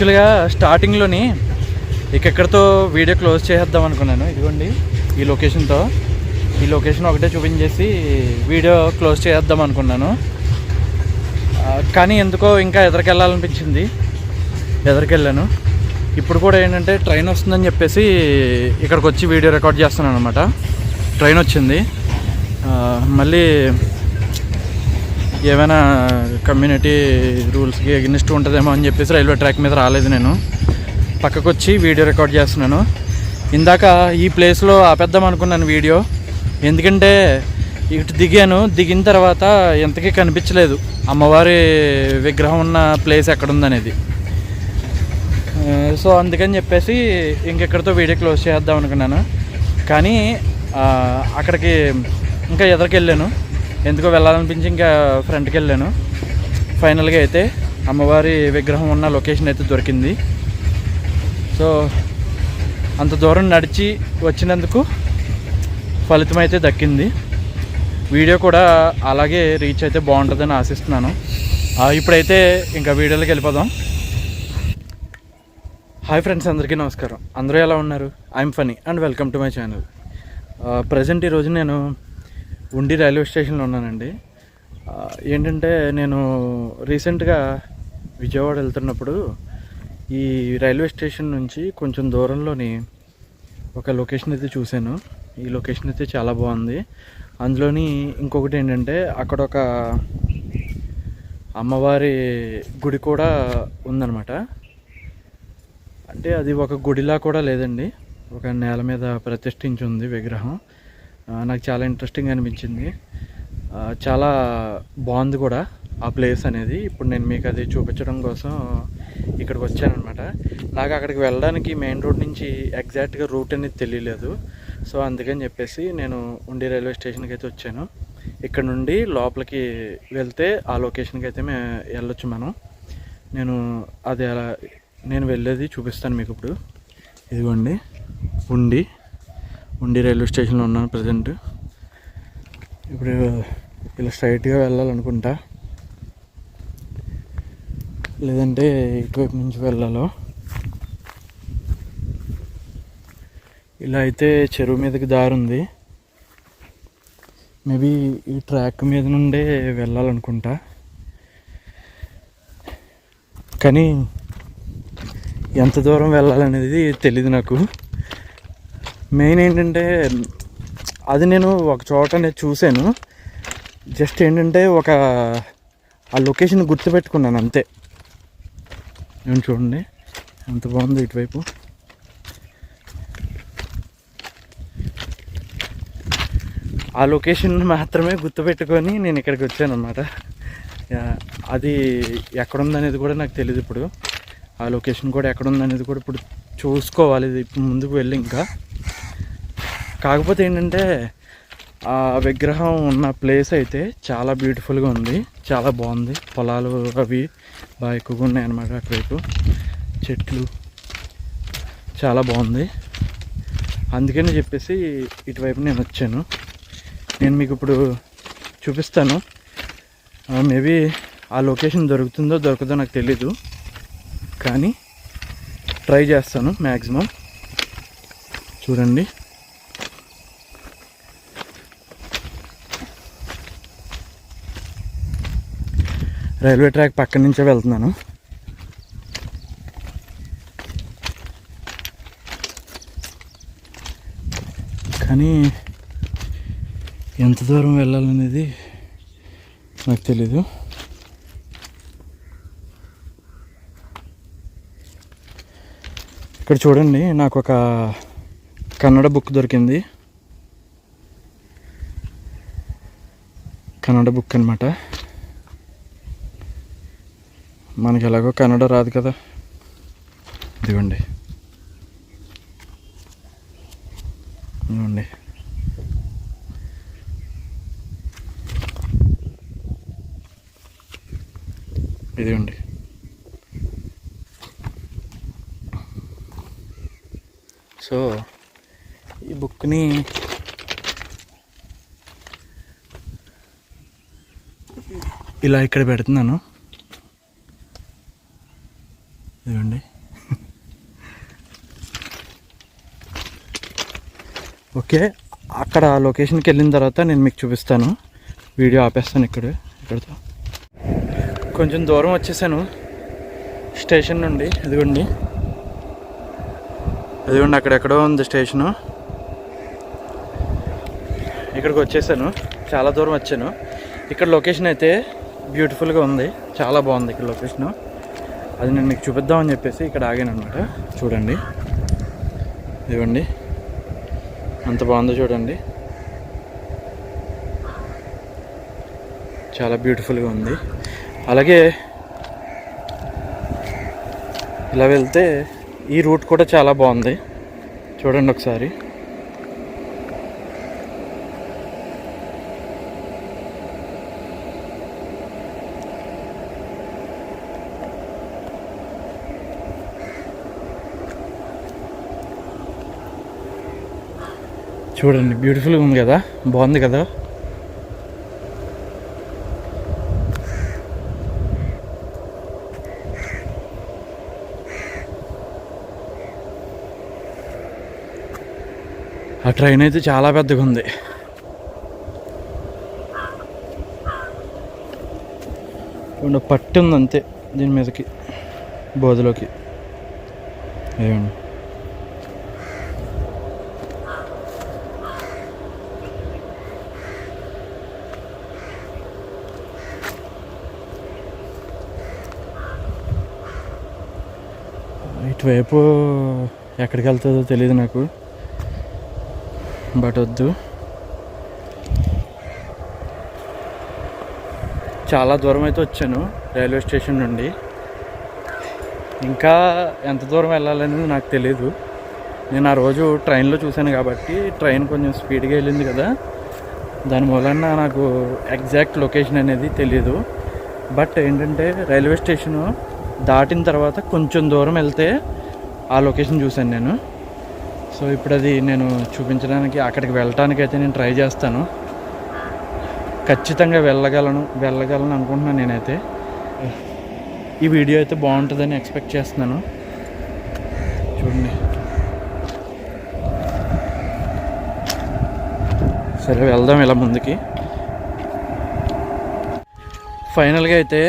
యాక్చువల్గా స్టార్టింగ్లోని ఇక్కడితో video close చేసేద్దాం అనుకున్నాను. ఇదిగోండి ఈ లొకేషన్తో. ఈ లొకేషన్ ఒకటే చూపించేసి వీడియో క్లోజ్ చేద్దాం అనుకున్నాను. కానీ ఎందుకో ఇంకా ఎదరికెళ్ళాలనిపించింది. ఎదరికెళ్ళాను. ఇప్పుడు కూడా ఏంటంటే ట్రైన్ వస్తుందని చెప్పేసి ఇక్కడికి వచ్చి వీడియో రికార్డ్ చేస్తున్నాను అనమాట ట్రైన్ వచ్చింది. మళ్ళీ ఏమైనా కమ్యూనిటీ రూల్స్కి ఎగ్నిస్ట్ ఉంటుందేమో అని చెప్పేసి రైల్వే ట్రాక్ మీద రాలేదు నేను. పక్కకు వచ్చి వీడియో రికార్డ్ చేస్తున్నాను. ఇందాక ఈ ప్లేస్లో ఆపేద్దాం అనుకున్నాను వీడియో. ఎందుకంటే ఇటు దిగాను దిగిన తర్వాత ఎంతకీ కనిపించలేదు. అమ్మవారి విగ్రహం ఉన్న ప్లేస్ ఎక్కడుందనేది. సో అందుకని చెప్పేసి ఇంకెక్కడితో వీడియో క్లోజ్ చేద్దాం అనుకున్నాను. కానీ అక్కడికి ఇంకా ఎదరికి వెళ్ళాను ఎందుకో వెళ్ళాలనిపించి ఇంకా ఫ్రంట్కి వెళ్ళాను. ఫైనల్గా అయితే అమ్మవారి విగ్రహం ఉన్న లొకేషన్ అయితే దొరికింది. సో అంత దూరం నడిచి వచ్చినందుకు ఫలితం అయితే దక్కింది. వీడియో కూడా అలాగే రీచ్ అయితే బాగుంటుందని ఆశిస్తున్నాను. ఇప్పుడైతే ఇంకా వీడియోలోకి వెళ్ళిపోదాం. హాయ్ ఫ్రెండ్స్ అందరికీ నమస్కారం. అందరూ ఎలా ఉన్నారు? I'm Phani and welcome to my channel present ఈరోజు నేను ఉండి రైల్వే స్టేషన్లో ఉన్నానండి. ఏంటంటే నేను రీసెంట్గా విజయవాడ వెళ్తున్నప్పుడు ఈ రైల్వే స్టేషన్ నుంచి కొంచెం దూరంలోని ఒక లొకేషన్ అయితే చూశాను. ఈ లొకేషన్ అయితే చాలా బాగుంది. అందులోని ఇంకొకటి ఏంటంటే అక్కడ ఒక అమ్మవారి గుడి కూడా ఉందన్నమాట. అంటే అది ఒక గుడిలా కూడా లేదండి. ఒక నేల మీద ప్రతిష్ఠించి ఉంది విగ్రహం. నాకు చాలా ఇంట్రెస్టింగ్ అనిపించింది. చాలా బాగుంది కూడా ఆ ప్లేస్ అనేది. ఇప్పుడు నేను మీకు అది చూపించడం కోసం ఇక్కడికి వచ్చానమాట నాకు అక్కడికి వెళ్ళడానికి మెయిన్ రోడ్ నుంచి ఎగ్జాక్ట్గా రూట్ అనేది తెలియలేదు. సో అందుకని చెప్పేసి నేను ఉండి రైల్వే స్టేషన్కి అయితే వచ్చాను. ఇక్కడ నుండి లోపలికి వెళ్తే ఆ లొకేషన్కి అయితే మేము వెళ్ళొచ్చు మనం. నేను అది అలా నేను వెళ్ళేది చూపిస్తాను మీకు ఇప్పుడు. ఇదిగోండి ఉండి. ఉండి రైల్వే స్టేషన్లో ఉన్నాను ప్రజెంట్. ఇప్పుడు ఇలా స్ట్రైట్గా వెళ్ళాలనుకుంటా. లేదంటే ఇటువైపు నుంచి వెళ్ళాలో. ఇలా అయితే చెరువు మీదకి దారి ఉంది. మేబీ ఈ ట్రాక్ మీద నుండే వెళ్ళాలనుకుంటా. కానీ ఎంత దూరం వెళ్ళాలనేది తెలియదు నాకు. మెయిన్ ఏంటంటే అది నేను ఒక చోట నేను చూశాను. జస్ట్ ఏంటంటే ఒక ఆ లొకేషన్ గుర్తుపెట్టుకున్నాను అంతే. నేను చూడండి ఎంత బాగుంది ఇటువైపు. ఆ లొకేషన్ మాత్రమే గుర్తుపెట్టుకొని నేను ఇక్కడికి వచ్చాను అనమాట అది ఎక్కడుందనేది కూడా నాకు తెలియదు ఇప్పుడు. ఆ లొకేషన్ కూడా ఎక్కడుందనేది కూడా ఇప్పుడు చూసుకోవాలి ఇది ఇప్పుడు ముందుకు వెళ్ళి ఇంకా. కాకపోతే ఏంటంటే ఆ విగ్రహం ఉన్న ప్లేస్ అయితే చాలా బ్యూటిఫుల్గా ఉంది. చాలా బాగుంది. పొలాలు అవి బాగా ఎక్కువగా ఉన్నాయి అన్నమాట అటువైపు. చెట్లు. చాలా బాగుంది. అందుకని చెప్పేసి ఇటువైపు నేను వచ్చాను. నేను మీకు ఇప్పుడు చూపిస్తాను. మేబీ ఆ లొకేషన్ దొరుకుతుందో దొరకదో నాకు తెలీదు. కానీ ట్రై చేస్తాను మ్యాక్సిమం చూడండి. రైల్వే ట్రాక్ పక్క నుంచే వెళ్తున్నాను. కానీ ఎంత దూరం వెళ్ళాలనేది నాకు తెలీదు. ఇక్కడ చూడండి నాకు ఒక కన్నడ బుక్ దొరికింది. కన్నడ బుక్ అనమాట మనకి ఎలాగో కన్నడ రాదు కదా. ఇదిగోండి. ఇదిగోండి. ఇదిగోండి. సో ఈ బుక్ని ఇలా ఇక్కడ పెడుతున్నాను. ఇదిగోండి. ఓకే అక్కడ లొకేషన్కి వెళ్ళిన తర్వాత నేను మీకు చూపిస్తాను. వీడియో ఆపేస్తాను ఇక్కడ ఇక్కడతో. కొంచెం దూరం వచ్చేసాను స్టేషన్ నుండి ఇదిగోండి. అదిగోండి అక్కడెక్కడో ఉంది స్టేషను. ఇక్కడికి వచ్చేసాను చాలా దూరం వచ్చాను. ఇక్కడ లొకేషన్ అయితే బ్యూటిఫుల్గా ఉంది చాలా బాగుంది ఇక్కడ లొకేషను. అది నేను మీకు చూపిద్దామని చెప్పేసి ఇక్కడ ఆగాను అనమాట చూడండి. ఇదిగోండి. అంత బాగుందో చూడండి. చాలా బ్యూటిఫుల్గా ఉంది. అలాగే ఇలా వెళ్తే ఈ రూట్ కూడా చాలా బాగుంది. చూడండి ఒకసారి. చూడండి బ్యూటిఫుల్గా ఉంది కదా? బాగుంది కదా? ఆ ట్రైన్ అయితే చాలా పెద్దగా ఉంది. పట్టు ఉంది అంతే దీని మీదకి బోధలోకి. ఏమండి? ఇటువైపు ఎక్కడికి వెళ్తుందో తెలియదు నాకు. బట్ వద్దు. చాలా దూరం అయితే వచ్చాను రైల్వే స్టేషన్ నుండి. ఇంకా ఎంత దూరం వెళ్ళాలనేది నాకు తెలియదు నేను ఆ రోజు ట్రైన్లో చూశాను కాబట్టి ట్రైన్ కొంచెం స్పీడ్గా వెళ్ళింది కదా. దాని మూలన నాకు ఎగ్జాక్ట్ లొకేషన్ అనేది తెలియదు బట్ ఏంటంటే రైల్వే స్టేషను దాటిన తర్వాత కొంచెం దూరం వెళ్తే ఆ లొకేషన్ చూశాను నేను. సో ఇప్పుడు అది నేను చూపించడానికి అక్కడికి వెళ్ళటానికి అయితే నేను ట్రై చేస్తాను. ఖచ్చితంగా వెళ్ళగలను వెళ్ళగలను అనుకుంటున్నాను నేనైతే. ఈ వీడియో అయితే బాగుంటుందని ఎక్స్పెక్ట్ చేస్తున్నాను. చూడండి. సరే వెళ్దాం ఇలా ముందుకి. ఫైనల్గా అయితే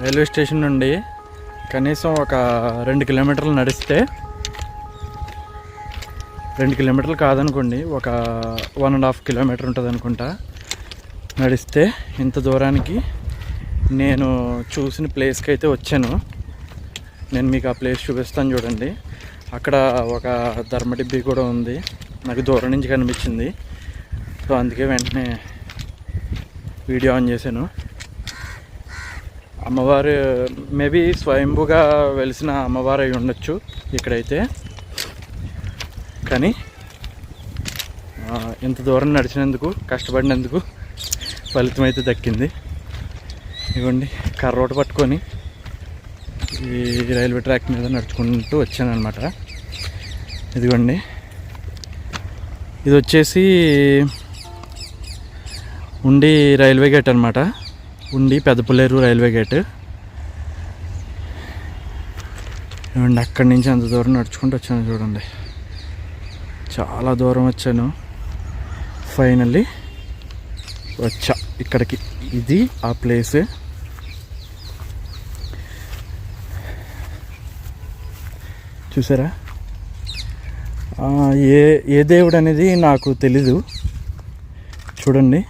రైల్వే స్టేషన్ నుండి కనీసం ఒక రెండు కిలోమీటర్లు నడిస్తే రెండు కిలోమీటర్లు కాదనుకోండి ఒక వన్ అండ్ హాఫ్ కిలోమీటర్ ఉంటుంది అనుకుంటా. నడిస్తే ఇంత దూరానికి నేను చూసిన ప్లేస్కి అయితే వచ్చాను. నేను మీకు ఆ ప్లేస్ చూపిస్తాను చూడండి. అక్కడ ఒక ధర్మడిబ్బి కూడా ఉంది. నాకు దూరం నుంచి కనిపించింది. సో అందుకే వెంటనే వీడియో ఆన్ చేశాను. అమ్మవారు మేబీ స్వయంభుగా వెలిసిన అమ్మవారు అయి ఉండొచ్చు ఇక్కడైతే. కానీ ఇంత దూరం నడిచినందుకు కష్టపడినందుకు ఫలితం అయితే దక్కింది. ఇదిగోండి కర్రోట పట్టుకొని ఈ రైల్వే ట్రాక్ మీద నడుచుకుంటూ వచ్చానమాట ఇదిగోండి ఇది వచ్చేసి ఉండి రైల్వే గేట్ అనమాట ఉండి పెద్దపుల్లేరు రైల్వే గేట్. ఏమండి అక్కడి నుంచి అంత దూరం నడుచుకుంటూ వచ్చాను చూడండి. చాలా దూరం వచ్చాను. ఫైనల్లీ వచ్చా. ఇక్కడికి. ఇది ఆ ప్లేస్ చూసారా? ఏ ఏ దేవుడు అనేది నాకు తెలీదు. చూడండి.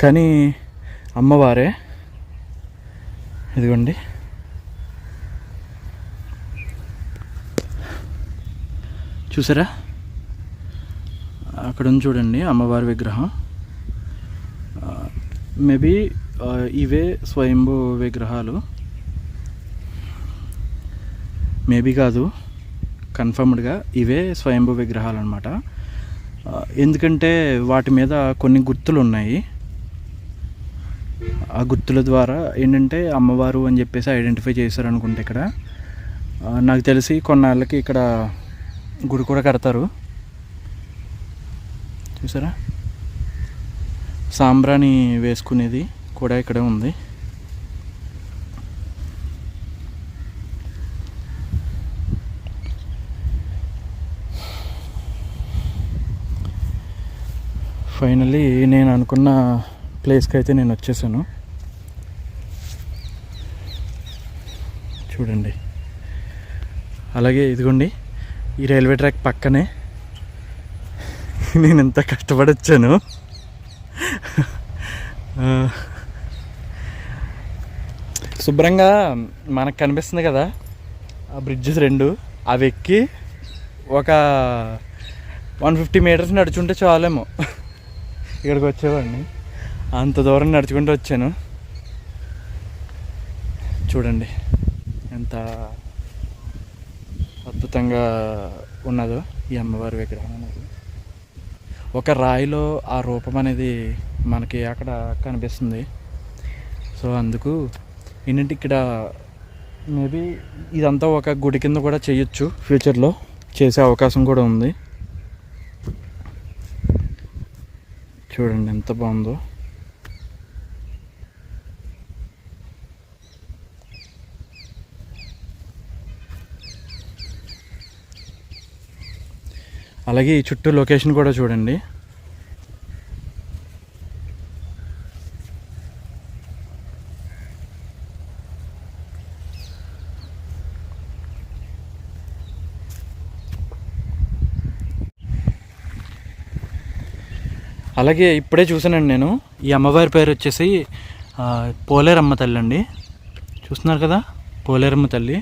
కానీ అమ్మవారే. ఇదిగోండి. చూసారా? అక్కడ ఉంది చూడండి అమ్మవారి విగ్రహం. మేబీ ఇవే స్వయంభూ విగ్రహాలు. మేబీ కాదు. కన్ఫర్మ్డ్గా ఇవే స్వయంభూ విగ్రహాలు అనమాట ఎందుకంటే వాటి మీద కొన్ని గుర్తులు ఉన్నాయి ఆ గుర్తుల ద్వారా ఏంటంటే అమ్మవారు అని చెప్పేసి ఐడెంటిఫై చేశారు అనుకుంటే ఇక్కడ నాకు తెలిసి కొన్నాళ్ళకి ఇక్కడ గుడి కూడా కడతారు. చూసారా? సాంబ్రాణి వేసుకునేది కూడా ఇక్కడే ఉంది. ఫైనలీ నేను అనుకున్న ప్లేస్కి అయితే నేను వచ్చేసాను. చూడండి. అలాగే ఇదిగోండి ఈ రైల్వే ట్రాక్ పక్కనే నేను ఎంత కష్టపడి వచ్చాను శుభ్రంగా మనకు కనిపిస్తుంది కదా ఆ బ్రిడ్జెస్ రెండు. అవి ఎక్కి ఒక వన్ ఫిఫ్టీ మీటర్స్ నడుచుంటే చాలేమో. ఇక్కడికి వచ్చేవాడిని. అంత దూరం నడుచుకుంటూ వచ్చాను. చూడండి. ఎంత అద్భుతంగా ఉన్నదో ఈ అమ్మవారి విగ్రహం అనేది. ఒక రాయిలో ఆ రూపం అనేది మనకి అక్కడ కనిపిస్తుంది. సో అందుకు ఏంటంటే ఇక్కడ మేబీ ఇదంతా ఒక గుడి కింద కూడా చేయొచ్చు. ఫ్యూచర్లో చేసే అవకాశం కూడా ఉంది. చూడండి ఎంత బాగుందో. అలాగే ఈ చుట్టూ లొకేషన్ కూడా చూడండి. అలాగే ఇప్పుడే చూసానండి నేను. ఈ అమ్మవారి పేరు వచ్చేసి పోలేరమ్మ తల్లి అండి. చూస్తున్నారు కదా? పోలేరమ్మ తల్లి.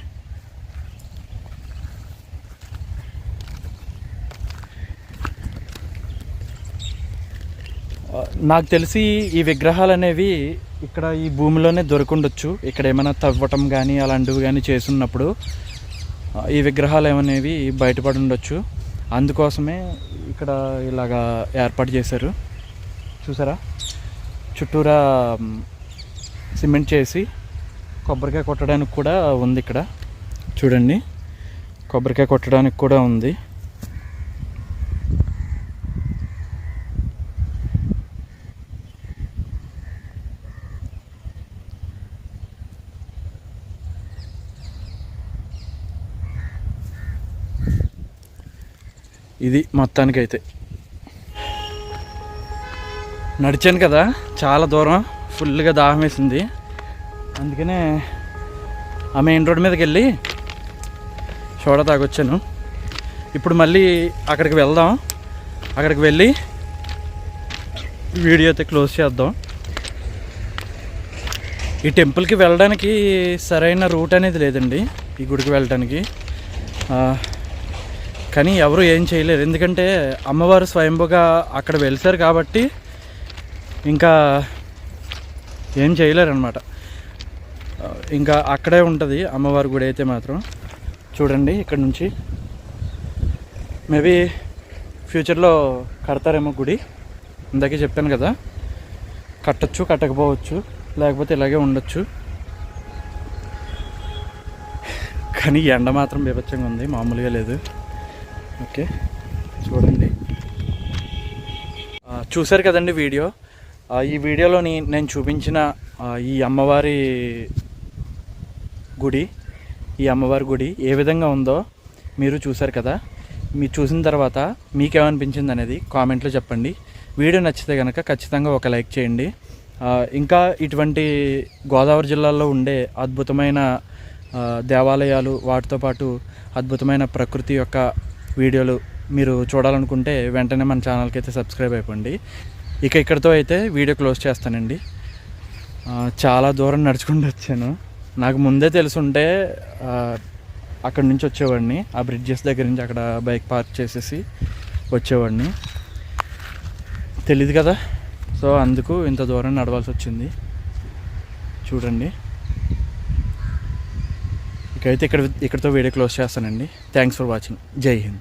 నాకు తెలిసి ఈ విగ్రహాలు అనేవి ఇక్కడ ఈ భూమిలోనే దొరకుండొచ్చు. ఇక్కడ ఏమైనా తవ్వటం కానీ అలాంటివి కానీ చేసున్నప్పుడు ఈ విగ్రహాలు ఏమనేవి బయటపడి ఉండొచ్చు. అందుకోసమే ఇక్కడ ఇలాగా ఏర్పాటు చేశారు. చూసారా? చుట్టూరా సిమెంట్ చేసి కొబ్బరికాయ కొట్టడానికి కూడా ఉంది ఇక్కడ. చూడండి. కొబ్బరికాయ కొట్టడానికి కూడా ఉంది. ఇది మొత్తానికైతే. నడిచాను కదా చాలా దూరం ఫుల్గా దాహం వేసింది. అందుకనే ఆ మెయిన్ రోడ్ మీదకి వెళ్ళి సోడా తాగొచ్చాను. ఇప్పుడు మళ్ళీ అక్కడికి వెళ్దాం. అక్కడికి వెళ్ళి వీడియో అయితే క్లోజ్ చేద్దాం. ఈ టెంపుల్కి వెళ్ళడానికి సరైన రూట్ అనేది లేదండి ఈ గుడికి వెళ్ళడానికి. కానీ ఎవరు ఏం చేయలేరు. ఎందుకంటే అమ్మవారు స్వయంభూగా అక్కడ వెలిసారు కాబట్టి ఇంకా ఏం చేయలేరు అనమాట ఇంకా అక్కడే ఉంటుంది అమ్మవారి గుడి అయితే మాత్రం. చూడండి ఇక్కడ నుంచి. మేబీ ఫ్యూచర్లో కడతారేమో గుడి. ఇందాకే చెప్పాను కదా. కట్టచ్చు కట్టకపోవచ్చు లేకపోతే ఇలాగే ఉండొచ్చు. కానీ ఎండ మాత్రం బీభత్సంగా ఉంది మామూలుగా లేదు. ఓకే. చూడండి. చూశారు కదండి వీడియో? ఈ వీడియోలోని నేను చూపించిన ఈ అమ్మవారి గుడి ఈ అమ్మవారి గుడి ఏ విధంగా ఉందో మీరు చూశారు కదా. మీరు చూసిన తర్వాత మీకేమనిపించింది అనేది కామెంట్లో చెప్పండి. వీడియో నచ్చితే కనుక ఖచ్చితంగా ఒక లైక్ చేయండి. ఇంకా ఇటువంటి గోదావరి జిల్లాలో ఉండే అద్భుతమైన దేవాలయాలు వాటితో పాటు అద్భుతమైన ప్రకృతి యొక్క వీడియోలు మీరు చూడాలనుకుంటే వెంటనే మన ఛానల్కి అయితే సబ్స్క్రైబ్ అయిపోండి. ఇక ఇక్కడితో అయితే వీడియో క్లోజ్ చేస్తానండి. చాలా దూరం నడుచుకుంటూ వచ్చాను. నాకు ముందే తెలుసుంటే అక్కడి నుంచి వచ్చేవాడిని. ఆ బ్రిడ్జెస్ దగ్గర నుంచి అక్కడ బైక్ పార్క్ చేసేసి వచ్చేవాడిని. తెలియదు కదా? సో అందుకు ఇంత దూరం నడవాల్సి వచ్చింది. చూడండి. ఇకైతే ఇక్కడ ఇక్కడితో వీడియో క్లోజ్ చేస్తానండి. Thanks for watching Jai Hind.